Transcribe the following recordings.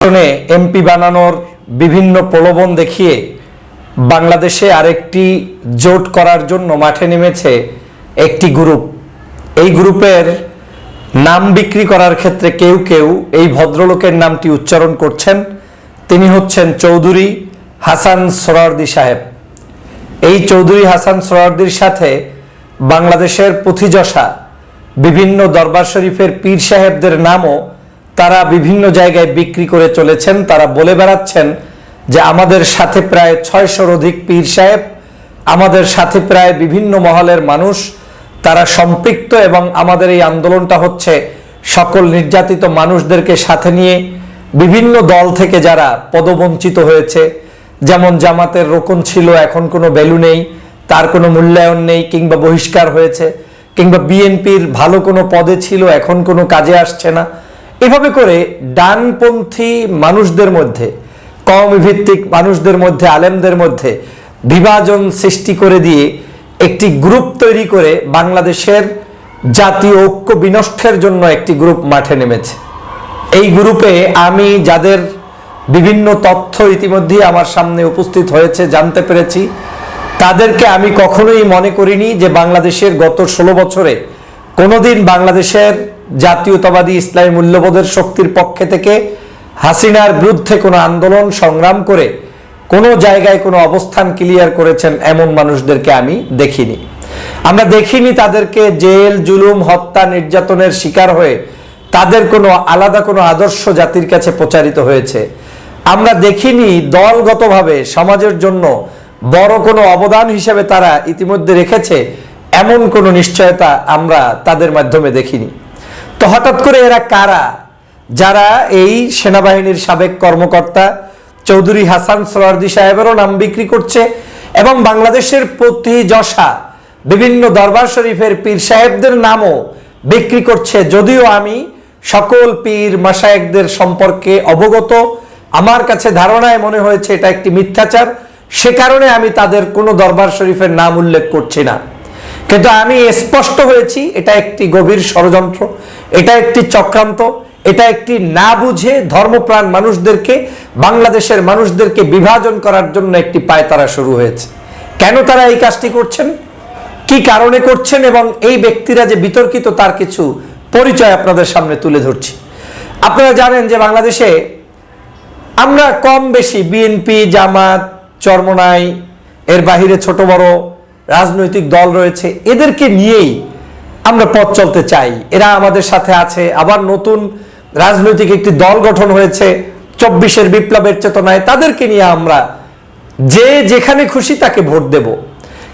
নির্বাচনে এমপি বানানোর বিভিন্ন প্রলোভন দেখিয়ে বাংলাদেশে আরেকটি জোট করার জন্য মাঠে নেমেছে একটি গ্রুপ। এই গ্রুপের নাম বিক্রি করার ক্ষেত্রে কেউ কেউ এই ভদ্রলোকের নামটি উচ্চারণ করছেন। তিনি হচ্ছেন চৌধুরী হাসান সোরারদি সাহেব। এই চৌধুরী হাসান সোরারদির সাথে বাংলাদেশের পুঁথিযশা, বিভিন্ন দরবার শরীফের পীর সাহেবদের নামও তারা বিভিন্ন জায়গায় বিক্রি করে চলেছেন। তারা বলে বেড়াচ্ছেন যে আমাদের সাথে প্রায় ছয়শোর অধিক পীর সাহেব, আমাদের সাথে প্রায় বিভিন্ন মহলের মানুষ, তারা সম্পৃক্ত এবং আমাদের এই আন্দোলনটা হচ্ছে সকল নির্যাতিত মানুষদেরকে সাথে নিয়ে বিভিন্ন দল থেকে যারা পদবঞ্চিত হয়েছে, যেমন জামাতের রোকন ছিল, এখন কোনো ভ্যালু নেই, তার কোনো মূল্যায়ন নেই কিংবা বহিষ্কার হয়েছে, কিংবা বিএনপির ভালো কোনো পদে ছিল, এখন কোনো কাজে আসছে না। এভাবে করে ডানপন্থী মানুষদের মধ্যে কওমি ভিত্তিক মানুষদের মধ্যে, আলেমদের মধ্যে বিভাজন সৃষ্টি করে দিয়ে একটি গ্রুপ তৈরি করে বাংলাদেশের জাতীয় ঐক্য বিনষ্টের জন্য একটি গ্রুপ মাঠে নেমেছে। এই গ্রুপে আমি যাদের বিভিন্ন তথ্য ইতিমধ্যেই আমার সামনে উপস্থিত হয়েছে, জানতে পেরেছি, তাদেরকে আমি কখনোই মনে করিনি যে বাংলাদেশের গত ষোলো বছরে কোনোদিন বাংলাদেশের জাতীয়তাবাদী ইসলামী মূল্যবোধের শক্তির পক্ষে থেকে হাসিনার বিরুদ্ধে কোনো আন্দোলন সংগ্রাম করে কোনো জায়গায় কোনো অবস্থান ক্লিয়ার করেছেন এমন মানুষদেরকে আমি দেখিনি। আমরা দেখিনি তাদেরকে জেল, জুলুম, হত্যা, নির্যাতনের শিকার হয়ে তাদের কোনো আলাদা কোনো আদর্শ জাতির কাছে প্রচারিত হয়েছে। আমরা দেখিনি দলগতভাবে সমাজের জন্য বড় কোনো অবদান হিসেবে তারা ইতিমধ্যে রেখেছে, এমন কোনো নিশ্চয়তা আমরা তাদের মাধ্যমে দেখিনি। হঠাৎ করে এরা কারা? যারা এই সেনাবাহিনীর সাবেক কর্মকর্তা চৌধুরী হাসান সোয়ার্দি সাহেবেরও নাম বিক্রি করছে এবং বাংলাদেশের প্রতি যশা বিভিন্ন দরবার শরীফের পীর সাহেবদের নামও বিক্রি করছে। যদিও আমি সকল পীর মাসায়েকদের সম্পর্কে অবগত, আমার কাছে ধারণায় মনে হয়েছে এটা একটি মিথ্যাচার। সে কারণে আমি তাদের কোনো দরবার শরীফের নাম উল্লেখ করছি না। কিন্তু আমি স্পষ্ট হয়েছি, এটা একটি গভীর ষড়যন্ত্র, এটা একটি চক্রান্ত, এটা একটি না বুঝে ধর্মপ্রাণ মানুষদেরকে, বাংলাদেশের মানুষদেরকে বিভাজন করার জন্য একটি পায়তারা শুরু হয়েছে। কেন তারা এই কাজটি করছেন? কি কারণে করছেন? এবং এই ব্যক্তিরা যে বিতর্কিত, তার কিছু পরিচয় আপনাদের সামনে তুলে ধরছি। আপনারা জানেন যে বাংলাদেশে আমরা কম বেশি বিএনপি, জামাত, চরমনাই, এর বাহিরে ছোট বড় রাজনৈতিক দল রয়েছে, এদেরকে নিয়েই আমরা পথ চলতে চাই। এরা আমাদের সাথে আছে। আবার নতুন রাজনৈতিক একটি দল গঠন হয়েছে, চব্বিশের বিপ্লবের চেতনায়। তাদেরকে নিয়ে আমরা যে যেখানে খুশি তাকে ভোট দেব,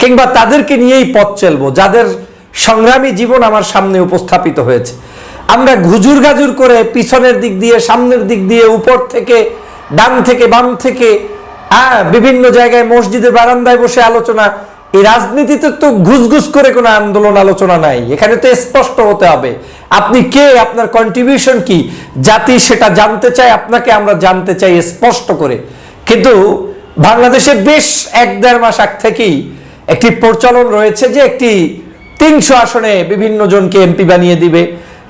কিংবা তাদেরকে নিয়েই পথ চলবো। যাদের সংগ্রামী জীবন আমার সামনে উপস্থাপিত হয়েছে। আমরা ঘুজুর গাজুর করে পিছনের দিক দিয়ে, সামনের দিক দিয়ে, উপর থেকে, ডান থেকে, বাম থেকে বিভিন্ন জায়গায় মসজিদের বারান্দায় বসে আলোচনা এই রাজনীতিতে তো ঘুষঘুষ করে কোনো আন্দোলন আলোচনা নাই। এখানে তো স্পষ্ট হতে হবে। আপনি কে? আপনার কন্ট্রিবিউশন কি? জাতি সেটা জানতে চায়, আপনাকে আমরা জানতে চাই স্পষ্ট করে। কিন্তু বাংলাদেশে বেশ এক দেড় মাস আগ থেকেই একটি প্রচলন রয়েছে যে একটি তিনশো আসনে বিভিন্ন জনকে এমপি বানিয়ে দিবে।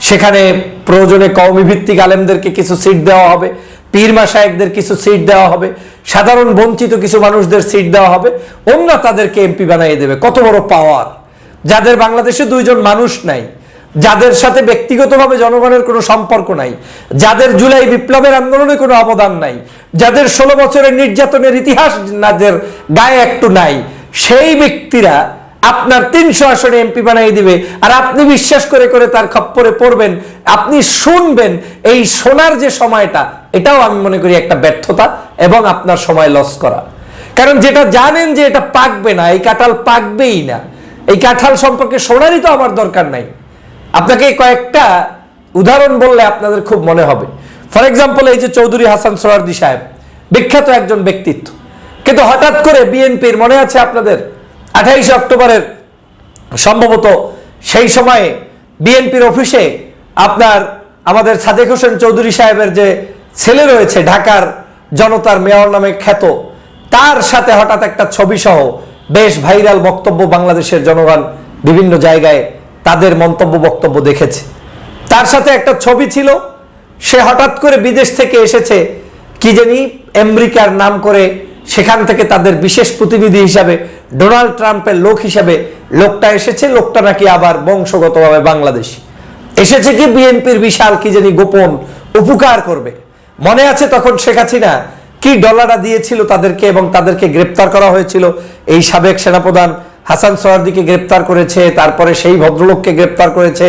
সেখানে প্রয়োজনে কওমি ভিত্তিক আলেমদেরকে কিছু সিট দেওয়া হবে। পীর মাসায়েকদের কিছু সিট দেওয়া হবে, সাধারণ বঞ্চিত কিছু মানুষদের সিট দেওয়া হবে অন্য তাদেরকে এমপি বানিয়ে দেবে। কত বড় পাওয়ার যাদের বাংলাদেশে দুইজন মানুষ নাই, যাদের সাথে ব্যক্তিগতভাবে জনগণের কোনো সম্পর্ক নাই, যাদের জুলাই বিপ্লবের আন্দোলনে কোনো অবদান নাই, যাদের ষোলো বছরের নির্যাতনের ইতিহাস যাদের গায়ে একটু নাই, সেই ব্যক্তিরা আপনার তিনশো আসনে এমপি বানিয়ে দিবে। আর আপনি বিশ্বাস করে করে তার খপ্পরে পড়বেন, আপনি শুনবেন, এই শোনার যে সময়টা, এটাও আমি মনে করি একটা ব্যর্থতা এবং আপনার সময় লস করা। কারণ যেটা জানেন যে এটা পাকবে না, এই কাঁঠাল পাকবেই না। এই কাঁঠাল সম্পর্কে শোনারই তো আমার দরকার নাই। আপনাকে কয়েকটা উদাহরণ বললে আপনাদের খুব মনে হবে। ফর এক্সাম্পল এই যে চৌধুরী হাসান সোহার্দি সাহেব, বিখ্যাত একজন ব্যক্তিত্ব। কিন্তু হঠাৎ করে বিএনপির, মনে আছে আপনাদের? আঠাইশে অক্টোবরের সম্ভবত সেই সময়ে বিএনপির অফিসে আপনার আমাদের সাদেক হোসেন চৌধুরী সাহেবের যে ছেলে রয়েছে ঢাকার জনতার মেয়র নামে খ্যাত, তার সাথে হঠাৎ একটা ছবি সহ বেশ ভাইরাল বক্তব্য বাংলাদেশের জনগণ বিভিন্ন জায়গায় তাদের মন্তব্য বক্তব্য দেখেছে। তার সাথে একটা ছবি ছিল, সে হঠাৎ করে বিদেশ থেকে এসেছে, কি জানি আমেরিকার নাম করে সেখান থেকে তাদের বিশেষ প্রতিনিধি হিসাবে ডোনাল্ড ট্রাম্পের লোক হিসাবে লোকটা এসেছে, লোকটা নাকি আবার বংশগতভাবে বাংলাদেশি। এসেছে কি বিএনপির বিশাল কি জানি গোপন উপকার করবে। মনে আছে তখন শেখ হাসিনা কি ডলারটা দিয়েছিল তাদেরকে এবং তাদেরকে গ্রেপ্তার করা হয়েছিল? এই সাবেক সেনাপ্রধান হাসান সোহার্দিকে গ্রেপ্তার করেছে, তারপরে সেই ভদ্রলোককে গ্রেপ্তার করেছে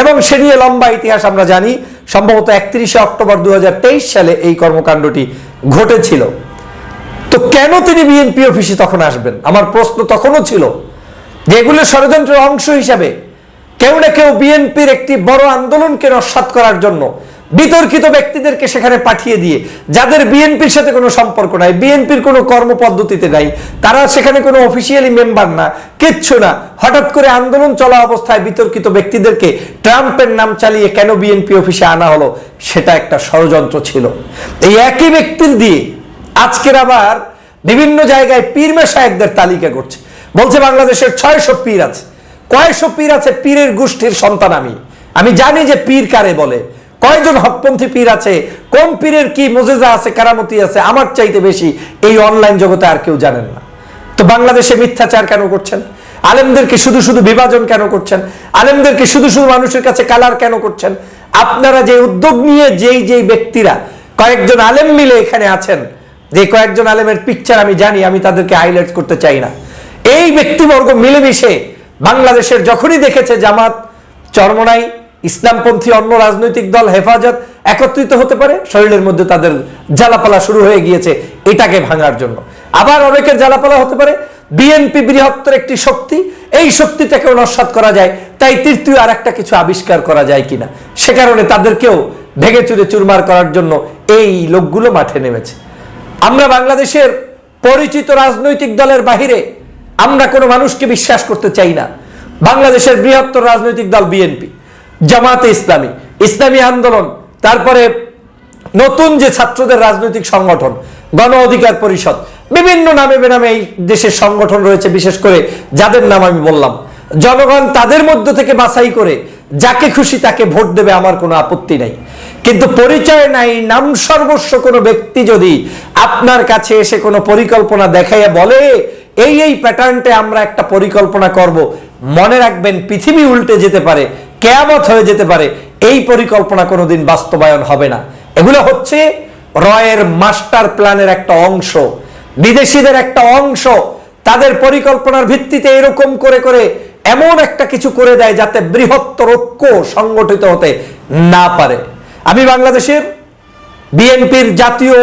এবং সে নিয়ে লম্বা ইতিহাস আমরা জানি। সম্ভবত একত্রিশে অক্টোবর দুই হাজার তেইশ সালে এই কর্মকাণ্ডটি ঘটেছিল। তো কেন তিনি বিএনপি অফিসে তখন আসবেন? আমার প্রশ্ন তখনও ছিল যে এগুলো ষড়যন্ত্রের অংশ হিসাবে কেউ না কেউ বিএনপির একটি বড় আন্দোলনকে নস্বাত করার জন্য বিতর্কিত ব্যক্তিদেরকে সেখানে পাঠিয়ে দিয়ে, যাদের বিএনপির সাথে কোনো সম্পর্ক নাই বিএনপির কোনো কর্মপদ্ধতিতে নাই, তারা সেখানে কোনো অফিসিয়ালি মেম্বার না, কিচ্ছু না, হঠাৎ করে আন্দোলন চলা অবস্থায় বিতর্কিত ব্যক্তিদেরকে ট্রাম্পের নাম চালিয়ে কেন বিএনপি অফিসে আনা হলো, সেটা একটা ষড়যন্ত্র ছিল। এই একই ব্যক্তির দিয়ে আজকের আবার বিভিন্ন জায়গায় পীর মেশায়েকদের তালিকা করছে। বলছে, বাংলাদেশের ছয়শো পীর আছে। কয়শো পীর আছে পীরের গোষ্ঠীর সন্তান আমি? আমি জানি যে পীর কারে বলে। কয়জন হকপন্থী পীর আছে? কোন পীরের কি মজেজা আছে, কারামতি আছে? আমার চাইতে বেশি এই অনলাইন জগতে আর কেউ জানেন না। তো বাংলাদেশে মিথ্যাচার কেন করছেন? আলেমদেরকে শুধু শুধু বিভাজন কেন করছেন? আলেমদেরকে শুধু শুধু মানুষের কাছে কালার কেন করছেন? আপনারা যে উদ্যোগ নিয়ে যেই যেই ব্যক্তিরা কয়েকজন আলেম মিলে এখানে আছেন যে কয়েকজন আলেমের পিকচার আমি জানি, আমি তাদেরকে হাইলাইট করতে চাই না। এই ব্যক্তিবর্গ মিলেমিশে বাংলাদেশের যখনই দেখেছে জামাত, চরমনাই, ইসলামপন্থী অন্য রাজনৈতিক দল, হেফাজত, একত্রিত হতে পারে, শরীরের মধ্যে তাদের জ্বালাপালা শুরু হয়ে গিয়েছে এটাকে ভাঙার জন্য। আবার অনেকের জ্বালাপালা হতে পারে, বিএনপি বৃহত্তর একটি শক্তি, এই শক্তিটাকেও নস্বাত করা যায়, তাই তৃতীয় আর একটা কিছু আবিষ্কার করা যায় কিনা, সে কারণে তাদেরকেও ভেঙে চুরে চুরমার করার জন্য এই লোকগুলো মাঠে নেমেছে। আমরা বাংলাদেশের পরিচিত রাজনৈতিক দলের বাহিরে আমরা কোনো মানুষকে বিশ্বাস করতে চাই না। বাংলাদেশের বৃহত্তর রাজনৈতিক দল বিএনপি, জামাতে ইসলামী ইসলামী আন্দোলন, তারপরে নতুন যে ছাত্রদের রাজনৈতিক সংগঠন, গণ অধিকার পরিষদ, বিভিন্ন নামে বেনামে এই দেশের সংগঠন রয়েছে, বিশেষ করে যাদের নাম আমি বললাম। জনগণ তাদের মধ্য থেকে বাছাই করে যাকে খুশি তাকে ভোট দেবে আমার কোনো আপত্তি নাই। কিন্তু পরিচয় নাই, নাম সর্বস্ব কোনো ব্যক্তি যদি আপনার কাছে এসে কোনো পরিকল্পনা দেখাইয়া বলে, এই এই প্যাটার্নটে আমরা একটা পরিকল্পনা করব। মনে রাখবেন, পৃথিবী উল্টে যেতে পারে, কেয়ামত হয়ে যেতে পারে, এই পরিকল্পনা কোনোদিন বাস্তবায়ন হবে না। এগুলো হচ্ছে রয়ের মাস্টার প্ল্যানের একটা অংশ, বিদেশিদের একটা অংশ। তাদের পরিকল্পনার ভিত্তিতে এরকম করে করে এমন একটা কিছু করে দেয় যাতে বৃহত্তর ঐক্য সংগঠিত হতে না পারে। আমি বাংলাদেশের বিএনপির জাতীয়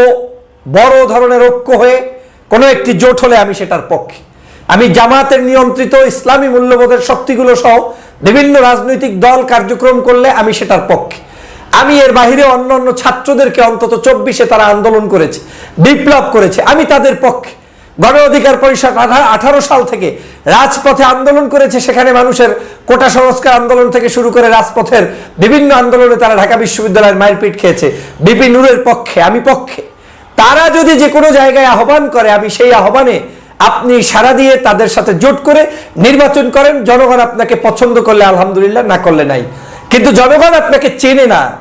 বড় ধরনের ঐক্য হয়ে কোনো একটি জোট হলে আমি সেটার পক্ষে। আমি জামাতের নিয়ন্ত্রিত ইসলামী মূল্যবোধের শক্তিগুলো সহ বিভিন্ন রাজনৈতিক দল কার্যক্রম করলে আমি সেটার পক্ষে। আমি এর বাহিরে অন্য অন্য ছাত্রদেরকে অন্তত চব্বিশে তারা আন্দোলন করেছে, বিপ্লব করেছে, আমি তাদের পক্ষে। গণ অধিকার পরিষদ আঠারো সাল থেকে রাজপথে আন্দোলন করেছে। সেখানে মানুষের কোটা সংস্কার আন্দোলন থেকে শুরু করে রাজপথের বিভিন্ন আন্দোলনে তারা ঢাকা বিশ্ববিদ্যালয়ের মারপিট খেয়েছে। বিপি নূরের পক্ষে, আমি পক্ষে। তারা যদি যে কোনো জায়গায় আহ্বান করে, আমি সেই আহ্বানে আপনি সারা দিয়ে তাদের সাথে জোট করে নির্বাচন করেন। জনগণ আপনাকে পছন্দ করলে আলহামদুলিল্লাহ, না করলে নাই। কিন্তু জনগণ আপনাকে চেনে না।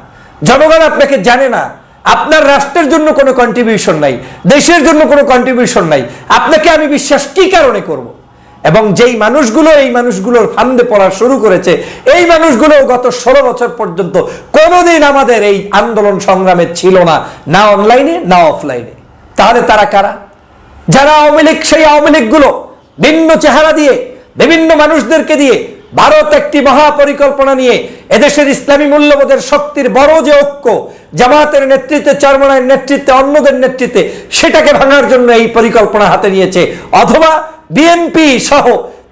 জনগণ আপনাকে জানে না। আপনার রাষ্ট্রের জন্য কোনো কন্ট্রিবিউশন নাই, দেশের জন্য কোনো কন্ট্রিবিউশন নাই। আপনাকে আমি বিশ্বাস কি কারণে করব। এবং যেই মানুষগুলো এই মানুষগুলোর ফান্দে পড়া শুরু করেছে, এই মানুষগুলো গত ষোলো বছর পর্যন্ত কোনোদিন আমাদের এই আন্দোলন সংগ্রামে ছিল না না অনলাইনে না অফলাইনে তাহলে তারা কারা? যারা আওয়ামী লীগ, সেই আওয়ামী লীগগুলো ভিন্ন চেহারা দিয়ে, বিভিন্ন মানুষদেরকে দিয়ে ভারত একটি মহা পরিকল্পনা নিয়ে এদেশের ইসলামী মূল্যবোধের শক্তির বড় যে ঐক্য জামাতের নেতৃত্বে চরমনায়ের নেতৃত্বে, অন্যদের নেতৃত্বে, সেটাকে ভাঙার জন্য এই পরিকল্পনা হাতে নিয়েছে। অথবা বিএনপি সহ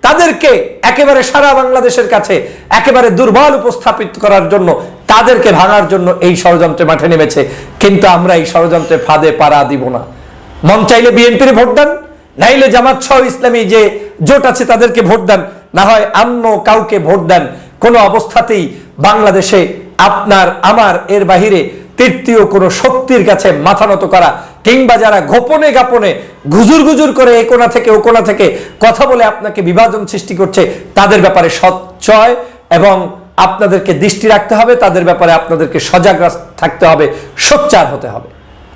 তাদেরকে একেবারে সারা বাংলাদেশের কাছে একেবারে দুর্বল উপস্থাপিত করার জন্য তাদেরকে ভাঙার জন্য এই ষড়যন্ত্রে মাঠে নেমেছে। কিন্তু আমরা এই ষড়যন্ত্রে ফাঁদে পাড়া দিব না। মন চাইলে বিএনপির ভোট দেন। নাইলে জামাত সহ ইসলামী যে জোট আছে তাদেরকে ভোট দেন, না হয় অন্য কাউকে ভোট দেন, কোনো অবস্থাতেই বাংলাদেশে আপনার, আমার, এর বাহিরে তৃতীয় কোনো শক্তির কাছে মাথা নত করা কিংবা যারা গোপনে গাপনে গুজুর গুজুর করে এ কোনা থেকে ও কোনা থেকে কথা বলে আপনাকে বিভাজন সৃষ্টি করছে, তাদের ব্যাপারে সচ্চয় এবং আপনাদেরকে দৃষ্টি রাখতে হবে, তাদের ব্যাপারে আপনাদেরকে সজাগ থাকতে হবে, সোচ্চার হতে হবে।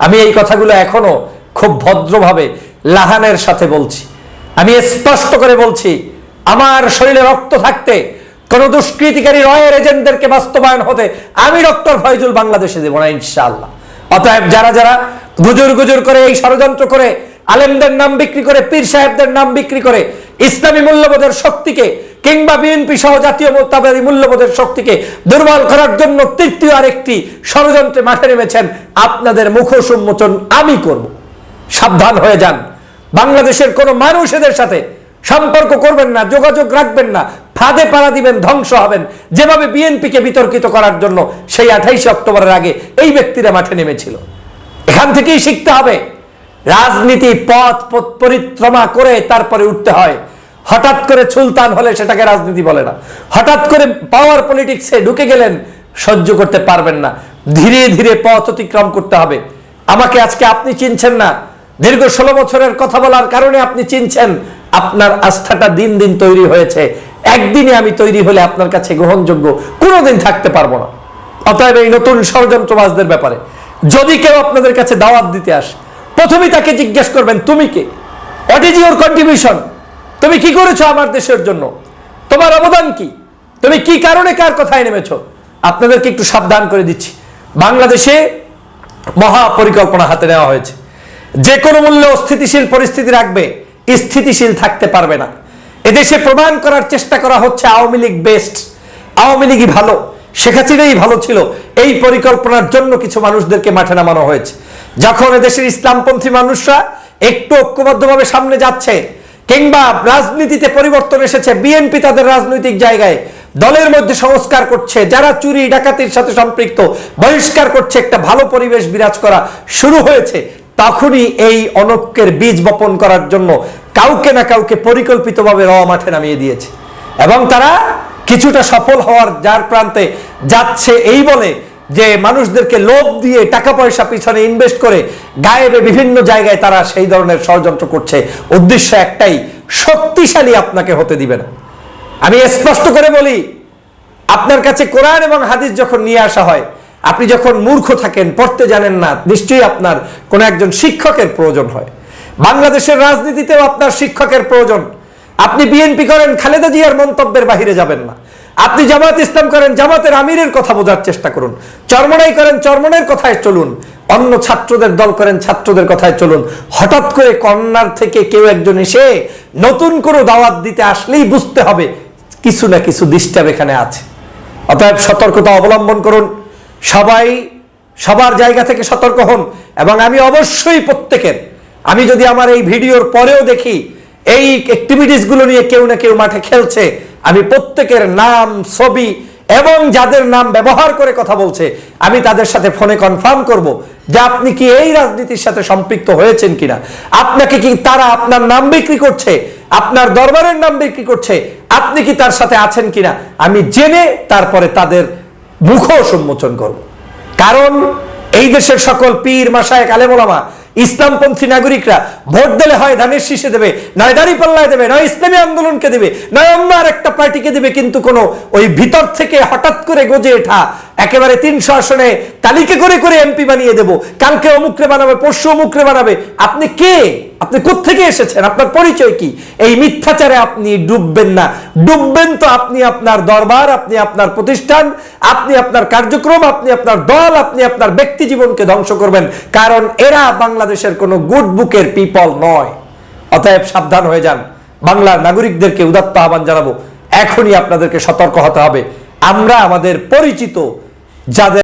আমি এই কথাগুলো এখনও খুব ভদ্রভাবে লাহানের সাথে বলছি। আমি স্পষ্ট করে বলছি, আমার শরীরে রক্ত থাকতে কোন দুষ্কৃতিকারী রয়ের এজেন্টদেরকে বাস্তবায়ন হতে আমি ডক্টর ফয়জুল বাংলাদেশে দেবো না, ইনশাআল্লাহ। অতএব যারা যারা গুজুর গুজুর করে এই ষড়যন্ত্র করে, আলেমদের নাম বিক্রি করে, পীর সাহেবদের নাম বিক্রি করে, ইসলামী মূল্যবোধের শক্তিকে কিংবা বিএনপি সহ জাতীয় মোত্তাবাদী মূল্যবোধের শক্তিকে দুর্বল করার জন্য তৃতীয় আরেকটি ষড়যন্ত্রে মাঠে নেমেছেন, আপনাদের মুখ উন্মোচন আমি করব। সাবধান হয়ে যান। বাংলাদেশের কোন মানুষ এদের সাথে সম্পর্ক করবেন না, যোগাযোগ রাখবেন না, ফাঁদে পাড়া দিবেন, ধ্বংস হবেন। যেভাবে বিএনপিকে বিতর্কিত করার জন্য সেই আঠাইশে অক্টোবরের আগে এই ব্যক্তিরা মাঠে নেমেছিল। এখান থেকেই শিখতে হবে, রাজনীতি পথ পরিক্রমা করে তারপরে উঠতে হয়। হঠাৎ করে সুলতান হলে সেটাকে রাজনীতি বলে না। হঠাৎ করে পাওয়ার পলিটিক্সে ঢুকে গেলেন, সহ্য করতে পারবেন না। ধীরে ধীরে পথ অতিক্রম করতে হবে। আমাকে আজকে আপনি চিনছেন না দীর্ঘ ষোলো বছরের কথা বলার কারণে আপনি চিনছেন আপনার আস্থাটা দিন দিন তৈরি হয়েছে। একদিনে আমি তৈরি হলে আপনার কাছে গ্রহণযোগ্য। কোনোদিন থাকতে পারব না। অতএব এই নতুন ষড়যন্ত্রবাজদের ব্যাপারে যদি কেউ আপনাদের কাছে দাওয়াত দিতে আসে, প্রথমেই তাকে জিজ্ঞেস করবেন, তুমি কে? হোয়াট ইজ ইউর কন্ট্রিবিউশন তুমি কি করেছ আমার দেশের জন্য? তোমার অবদান কি? তুমি কি কারণে কার কথায় নেমেছো? আপনাদেরকে একটু সাবধান করে দিচ্ছি। বাংলাদেশে মহা পরিকল্পনা হাতে নেওয়া হয়েছে। যে কোনো মূল্যে অস্থিতিশীল পরিস্থিতি রাখবে, স্থিতিশীল থাকতে পারবে না। এদেশে প্রমাণ করার চেষ্টা করা হচ্ছে আওয়ামী লীগ বেস্ট, আওয়ামী লীগই ভালো, শেখ হাসিনাই ভালো ছিল। এই পরিকল্পনার জন্য কিছু মানুষদেরকে মাঠে নামানো হয়েছে। যখন এদেশের ইসলামপন্থী মানুষরা একটু ঐক্যবদ্ধভাবে সামনে যাচ্ছে, কিংবা রাজনীতিতে পরিবর্তন এসেছে, বিএনপি তাদের রাজনৈতিক জায়গায় দলের মধ্যে সংস্কার করছে, যারা চুরি, ডাকাতির সাথে সম্পৃক্ত, বহিষ্কার করছে, একটা ভালো পরিবেশ বিরাজ করা শুরু হয়েছে। তখনই এই অনক্যের বীজ বপন করার জন্য কাউকে না কাউকে পরিকল্পিতভাবে রওয়া মাঠে নামিয়ে দিয়েছে। এবং তারা কিছুটা সফল হওয়ার যার প্রান্তে যাচ্ছে এই বলে যে মানুষদেরকে লোভ দিয়ে টাকা পয়সা পিছনে ইনভেস্ট করে গায়েবে বিভিন্ন জায়গায় তারা সেই ধরনের ষড়যন্ত্র করছে। উদ্দেশ্য একটাই, শক্তিশালী আপনাকে হতে দিবে না। আমি স্পষ্ট করে বলি, আপনার কাছে কোরআন এবং হাদিস যখন নিয়ে আসা হয় আপনি যখন মূর্খ থাকেন, পড়তে জানেন না, নিশ্চয়ই আপনার কোন একজন শিক্ষকের প্রয়োজন হয়। বাংলাদেশের রাজনীতিতেও আপনার শিক্ষকের প্রয়োজন। আপনি বিএনপি করেন, খালেদা জিয়ার মন্তব্যের বাহিরে যাবেন না। আপনি জামাত ইসলাম করেন, জামাতের আমিরের কথা বোঝার চেষ্টা করুন। চরমনাই করেন, চরমনের কথায় চলুন। অন্য ছাত্রদের দল করেন, ছাত্রদের কথায় চলুন। হঠাৎ করে কন্যার থেকে কেউ একজন এসে নতুন কোনো দাওয়াত দিতে আসলেই বুঝতে হবে, কিছু না কিছু ডিস্টার্ব এখানে আছে। অতএব সতর্কতা অবলম্বন করুন। সবাই সবার জায়গা থেকে সতর্ক হন এবং আমি অবশ্যই প্রত্যেকের, আমি যদি আমার এই ভিডিওর পরেও দেখি এই অ্যাক্টিভিটিসগুলো নিয়ে কেউ না কেউ মাঠে খেলছে, আমি প্রত্যেকের নাম, ছবি এবং যাদের নাম ব্যবহার করে কথা বলছে, আমি তাদের সাথে ফোনে কনফার্ম করব যে আপনি কি এই রাজনীতির সাথে সম্পৃক্ত হয়েছেন কিনা। আপনাকে কি তারা আপনার নাম বিক্রি করছে, আপনার দরবারের নাম বিক্রি করছে, আপনি কি তার সাথে আছেন কিনা, আমি জেনে তারপরে তাদের মুখ সম্মোচন করব। কারণ এই দেশের সকল পীর মাসায় কালেমোলামা ইসলামপন্থী নাগরিকরা ভোট দিলে হয় ধানের শীষে দেবে, নয় দাড়ি পাল্লায় দেবে, নয় ইসলামী আন্দোলনকে দেবে, নয় অন্য আর একটা পার্টিকে দেবে, কিন্তু কোনো ওই ভিতর থেকে হঠাৎ করে গজে ওঠা একেবারে তিনশো আসনে তালিকা করে করে এমপি বানিয়ে দেব। কালকে অমুকরে বানাবে, পরশু অমুকরে বানাবে। আপনি কে? আপনি কোত্থেকে এসেছেন? আপনার পরিচয় কি? এই মিথ্যাচারে আপনি ডুববেন না। ডুববেন তো আপনি আপনার দরবার, আপনি আপনার প্রতিষ্ঠান, আপনি আপনার কার্যক্রম, আপনি আপনার দল, আপনি আপনার ব্যক্তি জীবনকে ধ্বংস করবেন। কারণ এরা বাংলাদেশের কোনো গুড বুকের পিপল নয়। অতএব সাবধান হয়ে যান। বাংলার নাগরিকদেরকে উদাত্ত আহ্বান জানাব। এখনই আপনাদেরকে সতর্ক হতে হবে। আমরা আমাদের পরিচিত যাদের